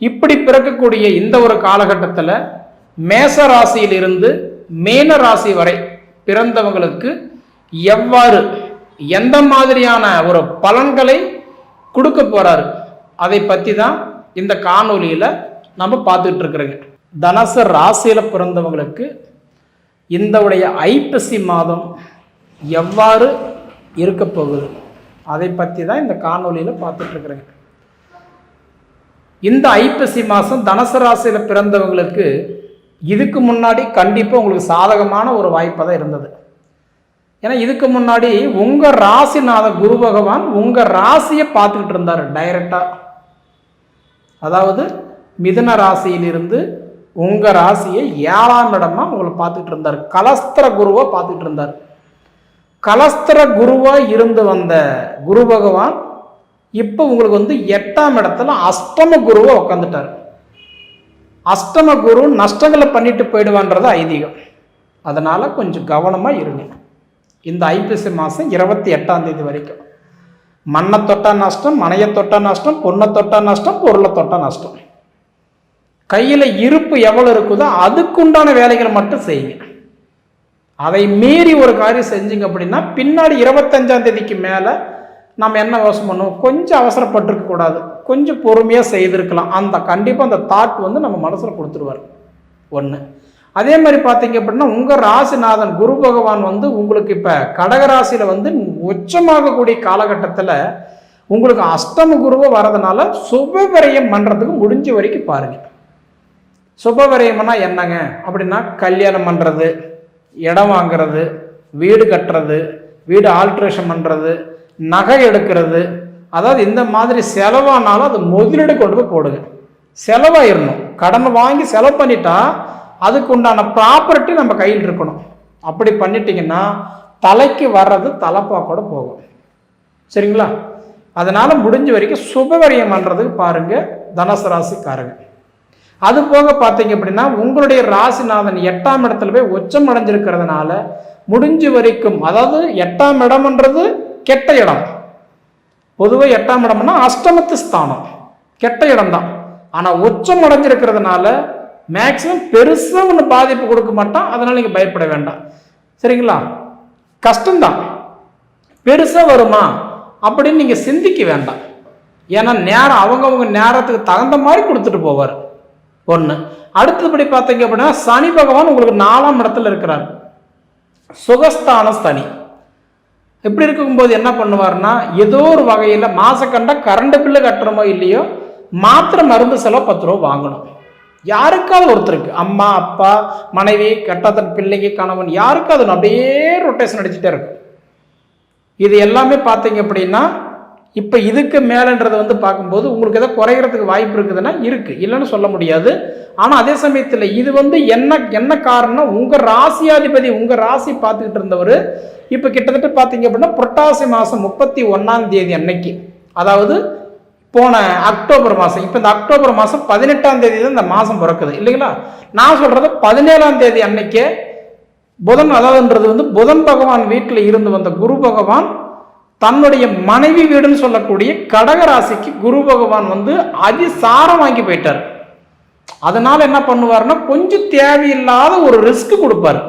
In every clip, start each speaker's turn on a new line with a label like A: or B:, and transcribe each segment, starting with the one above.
A: இப்படி பிறக்கக்கூடிய இந்த ஒரு காலகட்டத்தில் மேச ராசியிலிருந்து மேன ராசி வரை பிறந்தவங்களுக்கு எவ்வாறு எந்த மாதிரியான ஒரு பலன்களை கொடுக்க போறாரு அதை பற்றி தான் இந்த காணொலியில் நம்ம பார்த்துட்டு இருக்கிறோங்க. தனசு ராசியில் பிறந்தவங்களுக்கு இந்த உடைய ஐப்பசி மாதம் எவ்வாறு இருக்க போகுது அதை பற்றி தான் இந்த காணொலியில் பார்த்துட்ருக்குறேங்க இந்த ஐப்பசி மாதம் தனுசு ராசியில் பிறந்தவங்களுக்கு இதுக்கு முன்னாடி கண்டிப்பாக உங்களுக்கு சாதகமான ஒரு வாய்ப்பாக தான் இருந்தது. ஏன்னா இதுக்கு முன்னாடி உங்கள் ராசிநாத குரு பகவான் உங்கள் ராசியை பார்த்துக்கிட்டு இருந்தார் டைரெக்டாக அதாவது மிதுன ராசியிலிருந்து உங்கள் ராசியை ஏழாம் இடமா உங்களை பார்த்துக்கிட்டு இருந்தார். கலஸ்திர குருவை பார்த்துக்கிட்டு இருந்தார். கலஸ்திர குருவாக இருந்து வந்த குரு பகவான் இப்போ உங்களுக்கு வந்து எட்டாம் இடத்துல அஷ்டம குருவை உட்காந்துட்டார் அஷ்டம குரு நஷ்டங்களை பண்ணிட்டு போயிடுவான்றது ஐதீகம். அதனால் கொஞ்சம் கவனமாக இருங்க. இந்த ஐப்பசி மாதம் இருபத்தி எட்டாம் தேதி வரைக்கும். மண்ணை தொட்டா நஷ்டம் மனையை தொட்டா நஷ்டம் பொண்ணை தொட்டா நஷ்டம் பொருளை தொட்டா நஷ்டம். கையில் இருப்பு எவ்வளோ இருக்குதோ அதுக்குண்டான வேலைகளை மட்டும் செய்யுங்க. அதை மீறி ஒரு காரியம் செஞ்சீங்க அப்படின்னா பின்னாடி இருபத்தஞ்சாம் தேதிக்கு மேலே நம்ம என்ன யோசனை பண்ணுவோம்? கொஞ்சம் அவசரப்பட்டிருக்க கூடாது. கொஞ்சம் பொறுமையாக செய்திருக்கலாம். அந்த கண்டிப்பாக அந்த தாட் வந்து நம்ம மனசில் கொடுத்துருவார். ஒன்று அதே மாதிரி பார்த்தீங்க அப்படின்னா உங்கள் ராசிநாதன் குரு பகவான் வந்து உங்களுக்கு இப்போ கடகராசியில் வந்து உச்சமாகக்கூடிய காலகட்டத்தில் உங்களுக்கு அஷ்டம குருவை வரதுனால சுப பண்ணுறதுக்கு முடிஞ்ச வரைக்கும் பாருங்கள் சுபவரையம்னா என்னங்க? அப்படின்னா கல்யாணம் பண்ணுறது இடம் வாங்குறது வீடு கட்டுறது வீடு ஆல்ட்ரேஷன் பண்ணுறது நகை எடுக்கிறது. அதாவது இந்த மாதிரி செலவானாலும் அது முதலீடு கொண்டு போய் போடுங்க. செலவாயிடணும் கடன் வாங்கி செலவு பண்ணிட்டா அதுக்கு உண்டான ப்ராப்பர்ட்டி நம்ம கையில் இருக்கணும். அப்படி பண்ணிட்டீங்கன்னா தலைக்கு வர்றது தலைப்பாக்கோட போகும். சரிங்களா? அதனால் முடிஞ்ச வரைக்கும் சுபவரியம் பண்ணுறதுக்கு பாருங்கள் தனுசு ராசிக்காரங்க. அது போக பார்த்தீங்க அப்படின்னா உங்களுடைய ராசிநாதன் எட்டாம் இடத்துல போய் உச்சம் அடைஞ்சிருக்கிறதுனால முடிஞ்ச வரைக்கும் அதாவது எட்டாம் இடம்ன்றது கெட்ட இடம். பொதுவாக எட்டாம் இடம்னா அஷ்டமத்து ஸ்தானம். கெட்ட இடம் தான் ஆனால் உச்சம் அடைஞ்சிருக்கிறதுனால மேக்சிமம் பெருசாக ஒன்று பாதிப்பு கொடுக்க மாட்டான். அதனால் நீங்கள் பயப்பட வேண்டாம். சரிங்களா? கஷ்டம்தான். பெருசாக வருமா? அப்படின்னு நீங்கள் சிந்திக்க வேண்டாம். ஏன்னா நேரம் அவங்கவுங்க நேரத்துக்கு தகுந்த மாதிரி கொடுத்துட்டு போவார். ஒன்று அடுத்தபடி பார்த்தீங்க அப்படின்னா சனி பகவான் உங்களுக்கு நாலாம் இடத்துல இருக்கிறார். சுகஸ்தான சனி. இப்படி இருக்கும்போது என்ன பண்ணுவார்னா ஏதோ ஒரு வகையில் மாசக்கண்டா கரண்ட் பில்லு கட்டுறமோ இல்லையோ மாத்திரை மருந்து செலவு பத்து ரூபா வாங்கணும். யாருக்காவது ஒருத்தருக்கு அம்மா அப்பா மனைவி கட்டத்தன் பிள்ளைங்க கணவன் யாருக்காவது அப்படியே ரொட்டேஷன் அடிச்சுட்டே இருக்கும். இது எல்லாமே பார்த்தீங்க அப்படின்னா இப்போ இதுக்கு மேலேன்றது வந்து பார்க்கும்போது உங்களுக்கு எதாவது குறைகிறதுக்கு வாய்ப்பு இருக்குதுன்னா இருக்குது இல்லைன்னு சொல்ல முடியாது. ஆனால் அதே சமயத்தில் இது வந்து என்ன என்ன காரணம் உங்கள் ராசியாதிபதி உங்கள் ராசி பார்த்துக்கிட்டு இருந்தவர் இப்போ கிட்டத்தட்ட பார்த்தீங்க அப்படின்னா புரட்டாசி மாதம் முப்பத்தி ஒன்றாம் தேதி அன்னைக்கு. அதாவது போன அக்டோபர் மாதம் இப்போ இந்த அக்டோபர் மாதம் பதினெட்டாம் தேதி தான் இந்த மாதம் பிறக்குது. இல்லைங்களா? நான் சொல்கிறது பதினேழாம் தேதி அன்னைக்கே புதன் அதாவதுன்றது வந்து புதன் பகவான் வீட்டில் இருந்து வந்த குரு பகவான் தன்னுடைய மனைவி வீடுன்னு சொல்லக்கூடிய கடகராசிக்கு குரு பகவான் வந்து அதிசாரம் வாங்கி போயிட்டார். அதனால என்ன பண்ணுவார்னா கொஞ்சம் தேவையில்லாத ஒரு ரிஸ்க் கொடுப்பார்.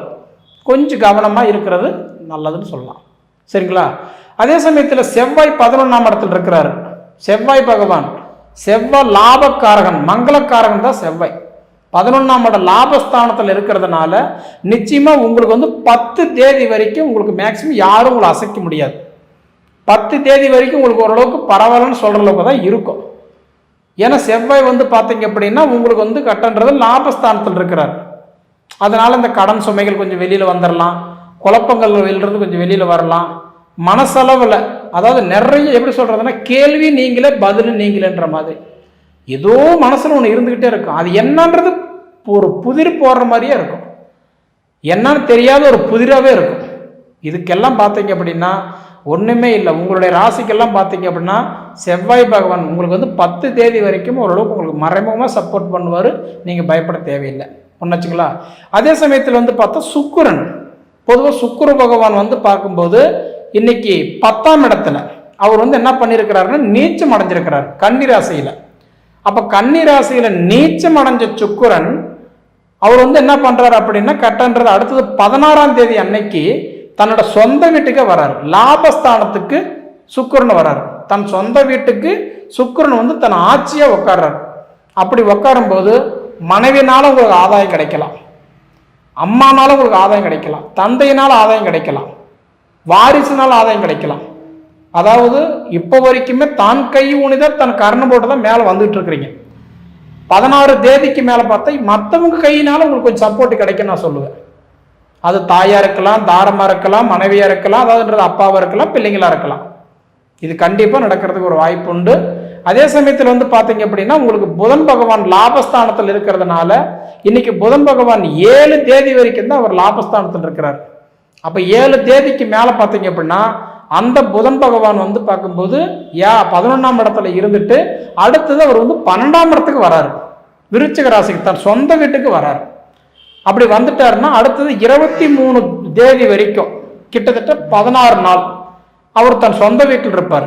A: கொஞ்சம் கவனமாக இருக்கிறது நல்லதுன்னு சொல்லலாம். சரிங்களா? அதே சமயத்தில் செவ்வாய் பதினொன்றாம் இடத்துல இருக்கிறாரு. செவ்வாய் பகவான் செவ்வாய் லாபக்காரகன் மங்களக்காரகன் தான் செவ்வாய். பதினொன்றாம் இடம் லாபஸ்தானத்தில் இருக்கிறதுனால நிச்சயமாக உங்களுக்கு வந்து பத்து தேதி வரைக்கும் உங்களுக்கு மேக்சிமம் யாரும் உங்களை அசைக்க முடியாது. பத்து தேதி வரைக்கும் உங்களுக்கு ஓரளவுக்கு பரவாயில்லன்னு சொல்கிற அளவுக்கு தான் இருக்கும். ஏன்னா செவ்வாய் வந்து பார்த்தீங்க அப்படின்னா உங்களுக்கு வந்து கட்டன்றது லாபஸ்தானத்தில் இருக்கிறார். அதனால் இந்த கடன் சுமைகள் கொஞ்சம் வெளியில் வந்துடலாம் குழப்பங்கள் வெளியிறது கொஞ்சம் வெளியில் வரலாம். மனசளவில் அதாவது நிறைய எப்படி சொல்கிறதுனா கேள்வி நீங்களே பதில் நீங்களேன்ற மாதிரி. ஏதோ மனசில் ஒன்று இருந்துக்கிட்டே இருக்கும். அது என்னன்றது ஒரு புதிர் போடுற மாதிரியே இருக்கும். என்னன்னு தெரியாத ஒரு புதிராகவே இருக்கும். இதுக்கெல்லாம் பார்த்தீங்க அப்படின்னா ஒன்றுமே இல்லை. உங்களுடைய ராசிக்கெல்லாம் பார்த்தீங்க அப்படின்னா செவ்வாய் பகவான் உங்களுக்கு வந்து பத்து தேதி வரைக்கும் ஓரளவுக்கு உங்களுக்கு மறைமுகமாக சப்போர்ட் பண்ணுவார். நீங்கள் பயப்பட தேவையில்லை. ஒன்றாச்சுங்களா அதே சமயத்தில் வந்து பார்த்தா சுக்குரன். பொதுவாக சுக்குர பகவான் வந்து பார்க்கும்போது இன்னைக்கு பத்தாம் இடத்துல அவர் வந்து என்ன பண்ணியிருக்கிறாருன்னா நீச்சம் அடைஞ்சிருக்கிறார் கன்னி ராசியில். அப்போ கன்னி ராசியில் நீச்சம் அடைஞ்ச சுக்குரன் அவர் வந்து என்ன பண்ணுறாரு அப்படின்னா கட்டன்றது அடுத்தது பதினாறாம் தேதி அன்னைக்கு தன்னோட சொந்த வீட்டுக்கே வராரு. லாபஸ்தானத்துக்கு சுக்கரன் வராரு. தன் சொந்த வீட்டுக்கு சுக்கரன் வந்து தன் ஆட்சியாக உட்கார்றாரு அப்படி உட்காரும்போது மனைவினால உங்களுக்கு ஆதாயம் கிடைக்கலாம். அம்மானால உங்களுக்கு ஆதாயம் கிடைக்கலாம். தந்தையினால் ஆதாயம் கிடைக்கலாம். வாரிசுனால் ஆதாயம் கிடைக்கலாம். அதாவது இப்போ வரைக்குமே தான் கை ஊனிதான் தன் கர்ணம் போட்டு தான் மேலே வந்துட்டு இருக்கிறீங்க. பதினாறு தேதிக்கு மேலே பார்த்தா மற்றவங்க கையினால உங்களுக்கு கொஞ்சம் சப்போர்ட் கிடைக்கும் நான் சொல்லுவேன். அது தாயாக இருக்கலாம் தாரமாக இருக்கலாம் மனைவியாக இருக்கலாம் அதாவதுன்றது அப்பாவாக இருக்கலாம் பிள்ளைங்களாக இருக்கலாம். இது கண்டிப்பாக நடக்கிறதுக்கு ஒரு வாய்ப்பு உண்டு. அதே சமயத்தில் வந்து பார்த்தீங்க அப்படின்னா உங்களுக்கு புதன் பகவான் லாபஸ்தானத்தில் இருக்கிறதுனால இன்னைக்கு புதன் பகவான் ஏழு தேதி வரைக்கும் தான் அவர் லாபஸ்தானத்தில் இருக்கிறார். அப்போ ஏழு தேதிக்கு மேலே பார்த்தீங்க அப்படின்னா அந்த புதன் பகவான் வந்து பார்க்கும்போது யா பதினொன்றாம் இடத்துல இருந்துட்டு அடுத்தது அவர் வந்து பன்னெண்டாம் இடத்துக்கு வராரு. விருச்சிக ராசிக்கு தன் சொந்த வீட்டுக்கு வராரு. அப்படி வந்துட்டாருன்னா அடுத்தது இருபத்தி மூணு தேதி வரைக்கும் கிட்டத்தட்ட பதினாறு நாள் அவர் தன் சொந்த வீட்டில் இருப்பார்.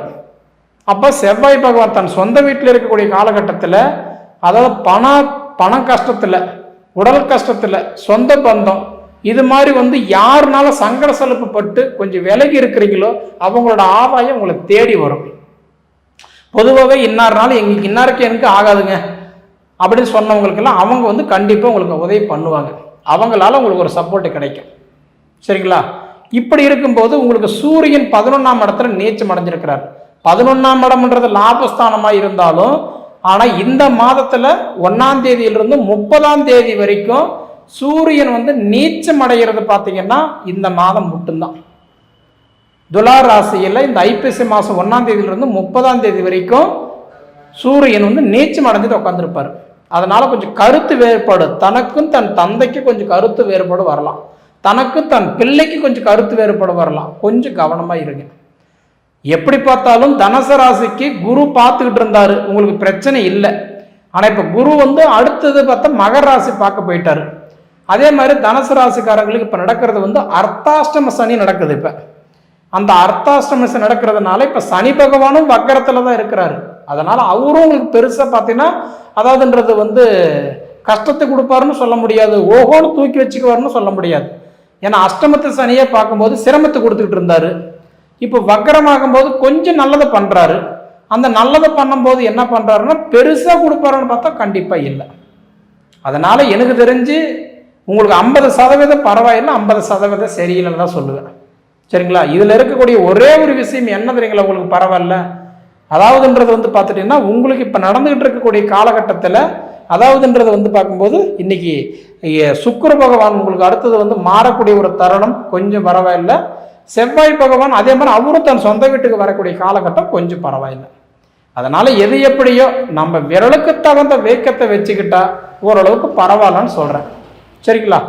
A: அப்போ செவ்வாய் பகவான் தன் சொந்த வீட்டில் இருக்கக்கூடிய காலகட்டத்தில் அதாவது பண பண கஷ்டத்தில் உடல் கஷ்டத்தில் சொந்த பந்தம் இது மாதிரி வந்து யாருனால சங்கட செலுப்பு பட்டு கொஞ்சம் விலகி இருக்கிறீங்களோ அவங்களோட ஆதாயம் உங்களை தேடி வரும். பொதுவாகவே இன்னார்னால எங்களுக்கு இன்னாருக்கு எனக்கு ஆகாதுங்க. அப்படின்னு சொன்னவங்களுக்கெல்லாம் அவங்க வந்து கண்டிப்பாக உங்களுக்கு உதவி பண்ணுவாங்க. அவங்களால உங்களுக்கு ஒரு சப்போர்ட் கிடைக்கும். சரிங்களா? இப்படி இருக்கும்போது உங்களுக்கு சூரியன் பதினொன்றாம் இடத்துல நீச்சம் அடைஞ்சிருக்கிறார். பதினொன்றாம் இடம்ன்றது லாபஸ்தானமாக இருந்தாலும் ஆனால் இந்த மாதத்தில் ஒன்றாம் தேதியிலிருந்து முப்பதாம் தேதி வரைக்கும் சூரியன் வந்து நீச்சம் அடைகிறது பார்த்தீங்கன்னா இந்த மாதம் மட்டும்தான். துலா ராசியில் இந்த ஐப்பசி மாதம் ஒன்றாம் தேதியிலிருந்து முப்பதாம் தேதி வரைக்கும் சூரியன் வந்து நீச்சம் அடைஞ்சிட்டு உட்காந்துருப்பார் அதனால் கொஞ்சம் கருத்து வேறுபாடு தனக்கும் தன் தந்தைக்கு கொஞ்சம் கருத்து வேறுபாடு வரலாம். தனக்கும் தன் பிள்ளைக்கு கொஞ்சம் கருத்து வேறுபாடு வரலாம். கொஞ்சம் கவனமாக இருங்க. எப்படி பார்த்தாலும் தனசராசிக்கு குரு பார்த்துக்கிட்டு இருந்தார். உங்களுக்கு பிரச்சனை இல்லை. ஆனால் இப்போ குரு வந்து அடுத்தது பார்த்தா மகர ராசி பார்க்க போயிட்டாரு. அதே மாதிரி தனுசு ராசிக்காரங்களுக்கு இப்போ நடக்கிறது வந்து அர்த்தாஷ்டம சனி நடக்குது இப்போ. அந்த அர்த்தாஷ்டம சனி நடக்கிறதுனால இப்போ சனி பகவானும் வக்கரத்தில் தான் இருக்கிறாரு. அதனால் அவரும் உங்களுக்கு பெருசாக பார்த்தீங்கன்னா அதாவதுன்றது வந்து கஷ்டத்தை கொடுப்பாருன்னு சொல்ல முடியாது. ஓஹோன்னு தூக்கி வச்சுக்குவாருன்னு சொல்ல முடியாது. ஏன்னா அஷ்டமத்து சனியை பார்க்கும்போது சிரமத்தை கொடுத்துக்கிட்டு இருந்தாரு. இப்போ வக்கரமாகும் போது கொஞ்சம் நல்லதை பண்ணுறாரு அந்த நல்லதை பண்ணும்போது என்ன பண்ணுறாருன்னா பெருசாக கொடுப்பாருன்னு பார்த்தா கண்டிப்பாக இல்லை. அதனால் எனக்கு தெரிஞ்சு உங்களுக்கு ஐம்பது சதவீதம் பரவாயில்லை ஐம்பது சதவீதம் சரியில்லைன்னு தான் சொல்லுவேன். சரிங்களா? இதில் இருக்கக்கூடிய ஒரே ஒரு விஷயம் என்ன தெரியுங்களா உங்களுக்கு பரவாயில்ல? அதாவதுன்றது வந்து பார்த்துட்டிங்கன்னா உங்களுக்கு இப்போ நடந்துகிட்டு இருக்கக்கூடிய காலகட்டத்தில் அதாவதுன்றது வந்து பார்க்கும்போது இன்றைக்கி சுக்கர பகவான் உங்களுக்கு அடுத்தது வந்து மாறக்கூடிய ஒரு தருணம் கொஞ்சம் பரவாயில்லை. செவ்வாய் பகவான் அதே மாதிரி அவரும் தன் சொந்த வீட்டுக்கு வரக்கூடிய காலகட்டம் கொஞ்சம் பரவாயில்லை. அதனால் எது எப்படியோ நம்ம விரலுக்கு தகுந்த வேக்கத்தை வச்சுக்கிட்டா ஓரளவுக்கு பரவாயில்லன்னு சொல்கிறேன் சரிங்களா?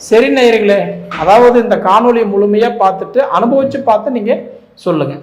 A: சரி நேயர்களே அதாவது இந்த காணொலி முழுமையாக பார்த்துட்டு அனுபவித்து பார்த்து நீங்கள் சொல்லுங்கள்